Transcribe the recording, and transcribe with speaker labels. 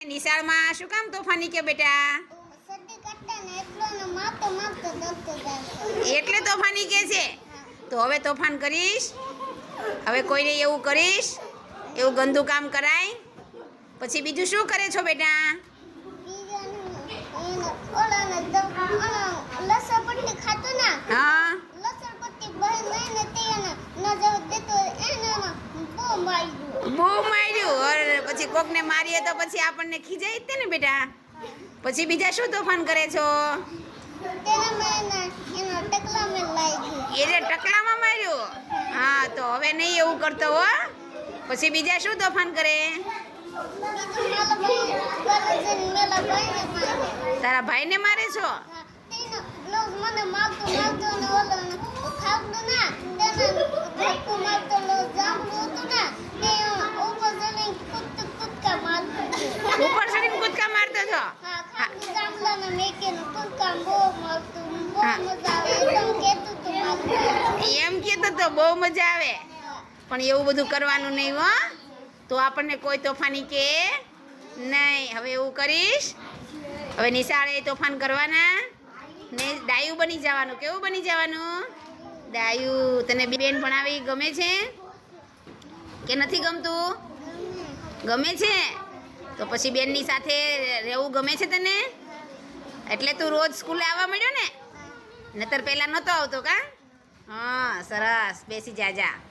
Speaker 1: નિશાળમાં શું કામ તોફાની કે બેટા?
Speaker 2: એટલો
Speaker 1: તોફાની કે છે? તો હવે તોફાન કરીશ. હવે કોઈને એવું કરીશ એવું ગંદુ કામ કરાય. પછી બીજું શું કરે છો બેટા? હા.
Speaker 2: બહુ મારી ગયું
Speaker 1: બહુ માર્યું અરે પછી કોકને મારીએ તો પછી આપણને ખીજાય જ તે ને બેટા. પછી બીજા શું તોફાન કરે છો?
Speaker 2: એને
Speaker 1: ટકલામાં માર્યું? હા, તો હવે નહીં એવું કરતો હો. પછી બીજા શું તોફાન કરે? તારા ભાઈને મારે છો?
Speaker 2: મારતું
Speaker 1: એમ કહેતો તો બહુ મજા આવે. પણ એવું બધું કરવાનું નહીં હો. તો આપણને કોઈ તોફાની કે નહીં. હવે એવું કરીશ. હવે નિશાળે તોફાન કરવાના. ને ડાયું બની જવાનું. કેવું બની જવાનું? ડાયું. તને બેન ભણાવી ગમે છે? કે નથી ગમતું? ગમે છે? તો પછી બેનની સાથે રહેવું ગમે છે તને? એટલે તું રોજ સ્કૂલે આવવા મળ્યો ને? નતર પહેલાં નહોતો આવતો કા? હા, સરસ. બેસી જા જા.